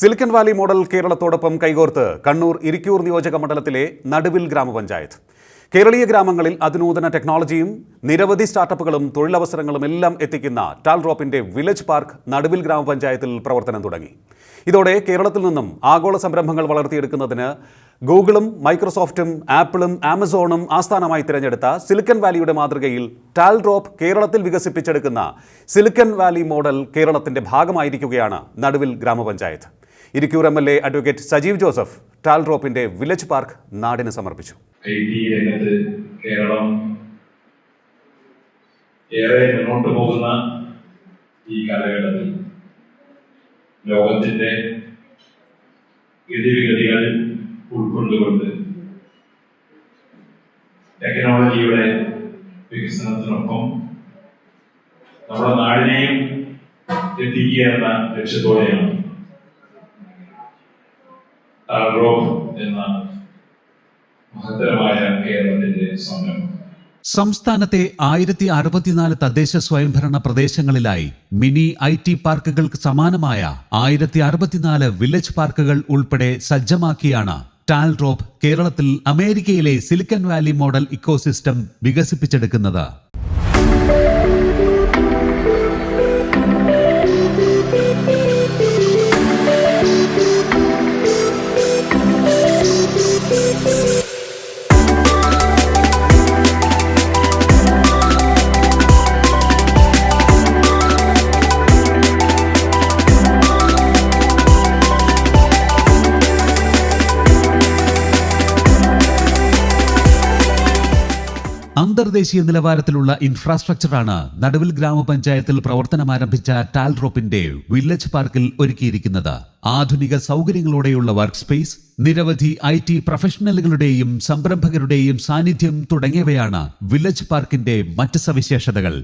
Silicon Valley model കേരളത്തോടൊപ്പം കൈകോർത്ത് കണ്ണൂർ ഇരിക്കൂർ നിയോജക മണ്ഡലത്തിലെ നടുവിൽ ഗ്രാമപഞ്ചായത്ത്. കേരളീയ ഗ്രാമങ്ങളിൽ അതിനൂതന ടെക്നോളജിയും നിരവധി സ്റ്റാർട്ടപ്പുകളും തൊഴിലവസരങ്ങളും എല്ലാം എത്തിക്കുന്ന ടാൽഡ്രോപ്പിന്റെ വില്ലേജ് പാർക്ക് നടുവിൽ ഗ്രാമപഞ്ചായത്തിൽ പ്രവർത്തനം തുടങ്ങി. ഇതോടെ കേരളത്തിൽ നിന്നും ആഗോള സംരംഭങ്ങൾ വളർത്തിയെടുക്കുന്നതിന് ഗൂഗിളും മൈക്രോസോഫ്റ്റും ആപ്പിളും ആമസോണും ആസ്ഥാനമായി തിരഞ്ഞെടുത്ത സിലിക്കൺ വാലിയുടെ മാതൃകയിൽ ടാൽഡ്രോപ്പ് കേരളത്തിൽ വികസിപ്പിച്ചെടുക്കുന്ന സിലിക്കൺ വാലി മോഡൽ കേരളത്തിന്റെ ഭാഗമായിരിക്കുകയാണ് Naduvil gramapanchayat. Irikkur M L A advocate Sajeev Joseph ടാൽറോപ്പിന്റെ village park നാടിന് സമർപ്പിച്ചു. കേരളം ഏറെ മുന്നോട്ട് പോകുന്ന ഈ കാലഘട്ടത്തിൽ ലോകത്തിന്റെ ഗതിവിഗതികൾ ഉൾക്കൊണ്ടുകൊണ്ട് ടെക്നോളജിയുടെ വികസനത്തിനൊപ്പം നമ്മുടെ നാടിനെയും എത്തിക്കുക എന്ന ലക്ഷ്യത്തോടെയാണ് ടാൽറോപ്പ് എന്ന സംസ്ഥാനത്തെ ആയിരത്തി അറുപത്തിനാല് തദ്ദേശ സ്വയംഭരണ പ്രദേശങ്ങളിലായി മിനി ഐ ടി പാർക്കുകൾക്ക് സമാനമായ ആയിരത്തി അറുപത്തിനാല് വില്ലേജ് പാർക്കുകൾ ഉൾപ്പെടെ സജ്ജമാക്കിയാണ് ടാൽഡ്രോപ്പ് കേരളത്തിൽ അമേരിക്കയിലെ സിലിക്കൺ വാലി മോഡൽ ഇക്കോസിസ്റ്റം വികസിപ്പിച്ചെടുക്കുന്നത്. അന്തർദേശീയ നിലവാരത്തിലുള്ള ഇൻഫ്രാസ്ട്രക്ചറാണ് നടുവിൽ ഗ്രാമപഞ്ചായത്തിൽ പ്രവർത്തനമാരംഭിച്ച ടാൽഡ്രോപ്പിന്റെ വില്ലേജ് പാർക്കിൽ ഒരുക്കിയിരിക്കുന്നത്. ആധുനിക സൗകര്യങ്ങളോടെയുള്ള വർക്ക് സ്പേസ് നിരവധി ഐ ടി പ്രൊഫഷണലുകളുടെയും സംരംഭകരുടെയും സാന്നിധ്യം തുടങ്ങിയവയാണ് വില്ലേജ് പാർക്കിന്റെ മറ്റ് സവിശേഷതകൾ.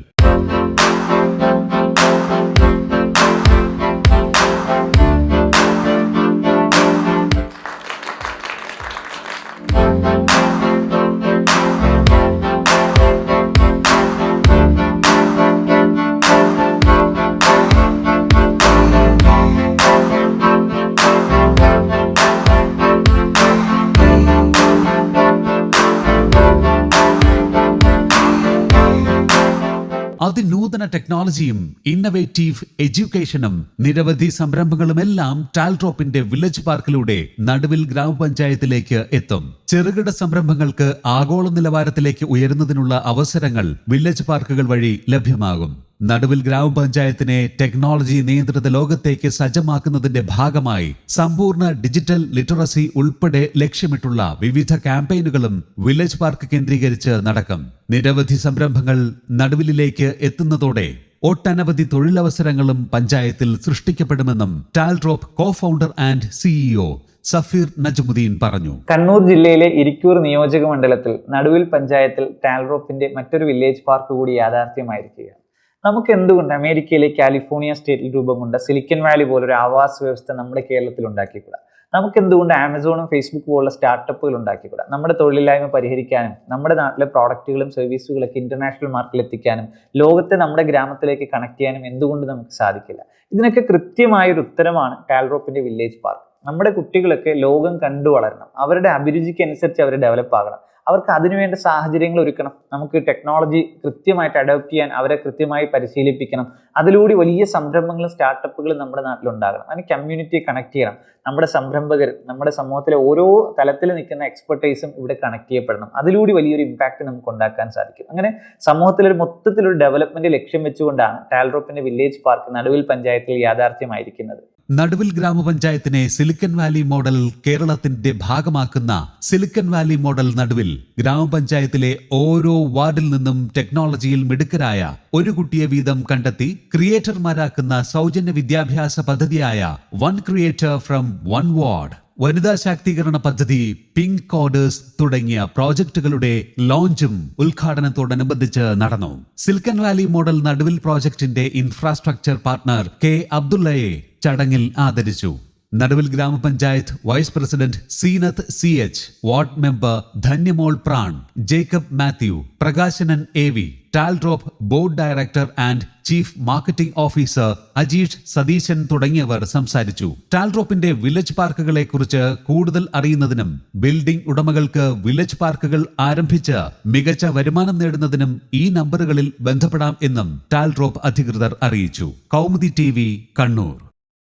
അതിനൂതന ടെക്നോളജിയും ഇന്നവേറ്റീവ് എഡ്യൂക്കേഷനും നിരവധി സംരംഭങ്ങളുമെല്ലാം ടാൽട്രോപ്പിന്റെ വില്ലേജ് പാർക്കിലൂടെ നടുവിൽ ഗ്രാമപഞ്ചായത്തിലേക്ക് എത്തും. ചെറുകിട സംരംഭങ്ങൾക്ക് ആഗോള നിലവാരത്തിലേക്ക് ഉയരുന്നതിനുള്ള അവസരങ്ങൾ വില്ലേജ് പാർക്കുകൾ വഴി ലഭ്യമാകും. നടുവിൽ ഗ്രാമപഞ്ചായത്തിനെ ടെക്നോളജി നിയന്ത്രിത ലോകത്തേക്ക് സജ്ജമാക്കുന്നതിന്റെ ഭാഗമായി സമ്പൂർണ ഡിജിറ്റൽ ലിറ്ററസി ഉൾപ്പെടെ ലക്ഷ്യമിട്ടുള്ള വിവിധ ക്യാമ്പയിനുകളും വില്ലേജ് പാർക്ക് കേന്ദ്രീകരിച്ച് നടക്കും. നിരവധി സംരംഭങ്ങൾ നടുവിലേക്ക് എത്തുന്നതോടെ ഒട്ടനവധി തൊഴിലവസരങ്ങളും പഞ്ചായത്തിൽ സൃഷ്ടിക്കപ്പെടുമെന്നും Taldrop co founder and CEO Safeer Najmudheen പറഞ്ഞു. കണ്ണൂർ ജില്ലയിലെ ഇരിക്കൂർ നിയോജക മണ്ഡലത്തിൽ നടുവിൽ പഞ്ചായത്തിൽ ടാൽറോപ്പിന്റെ മറ്റൊരു വില്ലേജ് പാർക്ക് കൂടി യാഥാർത്ഥ്യമായിരിക്കുകയാണ്. നമുക്ക് എന്തുകൊണ്ട് അമേരിക്കയിലെ കാലിഫോർണിയ സ്റ്റേറ്റിൽ രൂപം കൊണ്ട സിലിക്കൻ വാലി പോലൊരു ആവാസ വ്യവസ്ഥ നമ്മുടെ കേരളത്തിൽ ഉണ്ടാക്കിക്കൂടാ? നമുക്ക് എന്തുകൊണ്ട് ആമസോണും ഫേസ്ബുക്ക് പോലുള്ള സ്റ്റാർട്ടപ്പുകൾ ഉണ്ടാക്കിക്കൂടാ? നമ്മുടെ തൊഴിലില്ലായ്മ പരിഹരിക്കാനും നമ്മുടെ നാട്ടിലെ പ്രോഡക്റ്റുകളും സർവീസുകളൊക്കെ ഇന്റർനാഷണൽ മാർക്കറ്റിൽ എത്തിക്കാനും ലോകത്തെ നമ്മുടെ ഗ്രാമത്തിലേക്ക് കണക്ട് ചെയ്യാനും എന്തുകൊണ്ട് നമുക്ക് സാധിക്കില്ല? ഇതിനൊക്കെ കൃത്യമായ ഒരു ഉത്തരമാണ് കാൽറോപ്പിന്റെ വില്ലേജ് പാർക്ക്. നമ്മുടെ കുട്ടികളൊക്കെ ലോകം കണ്ടു വളരണം. അവരുടെ അഭിരുചിക്കനുസരിച്ച് അവർ ഡെവലപ്പ് ആകണം അവർക്ക് അതിനുവേണ്ട സാഹചര്യങ്ങൾ ഒരുക്കണം. നമുക്ക് ടെക്നോളജി കൃത്യമായിട്ട് അഡോപ്റ്റ് ചെയ്യാൻ അവരെ കൃത്യമായി പരിശീലിപ്പിക്കണം. അതിലൂടെ വലിയ സംരംഭങ്ങളും സ്റ്റാർട്ടപ്പുകളും നമ്മുടെ നാട്ടിൽ ഉണ്ടാകണം അതിന് കമ്മ്യൂണിറ്റി കണക്ട് ചെയ്യണം. നമ്മുടെ സംരംഭകർ നമ്മുടെ സമൂഹത്തിലെ ഓരോ തലത്തിൽ നിൽക്കുന്ന എക്സ്പെർട്ടൈസും ഇവിടെ കണക്ട് ചെയ്യപ്പെടണം. അതിലൂടെ വലിയൊരു ഇമ്പാക്റ്റ് നമുക്ക് ഉണ്ടാക്കാൻ സാധിക്കും. അങ്ങനെ സമൂഹത്തിലൊരു മൊത്തത്തിലൊരു ഡെവലപ്മെന്റ് ലക്ഷ്യം വെച്ചുകൊണ്ടാണ് ടാൽറോപ്പിന്റെ വില്ലേജ് പാർക്ക് നടുവിൽ പഞ്ചായത്തിൽ യാഥാർത്ഥ്യമായിരിക്കുന്നത്. നടുവിൽ ഗ്രാമപഞ്ചായത്തിനെ സിലിക്കൻ വാലി മോഡൽ കേരളത്തിന്റെ ഭാഗമാക്കുന്ന സിലിക്കൻ വാലി മോഡൽ നടുവിൽ ഗ്രാമപഞ്ചായത്തിലെ ഓരോ വാർഡിൽ നിന്നും ടെക്നോളജിയിൽ മിടുക്കരായ ഒരു കുട്ടിയെ വീതം കണ്ടെത്തി ക്രിയേറ്റർമാരാക്കുന്ന സൗജന്യ വിദ്യാഭ്യാസ പദ്ധതിയായ one creator from one ward. വനിതാ ശാക്തീകരണ പദ്ധതി പിങ്ക് കോഡേഴ്സ് തുടങ്ങിയ പ്രോജക്റ്റുകളുടെ ലോഞ്ചും ഉദ്ഘാടനത്തോടനുബന്ധിച്ച് നടന്നു. സിൽക്കൻ വാലി മോഡൽ നടുവിൽ പ്രോജക്ടിന്റെ ഇൻഫ്രാസ്ട്രക്ചർ പാർട്ണർ കെ അബ്ദുള്ളയെ ചടങ്ങിൽ ആദരിച്ചു. Naduvil gramapanchayat vice president Zeenath C H ward member Dhanyamol Pran Jacob Mathew Prakashanan A V Taldrop board director and chief marketing officer Ajeesh Satheesan തുടങ്ങിയവർ സംസാരിച്ചു. ടാൽഡ്രോപ്പിന്റെ village പാർക്കുകളെ കുറിച്ച് കൂടുതൽ അറിയുന്നതിനും building ഉടമകൾക്ക് വില്ലേജ് പാർക്കുകൾ ആരംഭിച്ച് മികച്ച വരുമാനം നേടുന്നതിനും ഈ നമ്പറുകളിൽ ബന്ധപ്പെടാം എന്നും ടാൽഡ്രോപ്പ് അധികൃതർ അറിയിച്ചു. കൗമുദി ടി കണ്ണൂർ.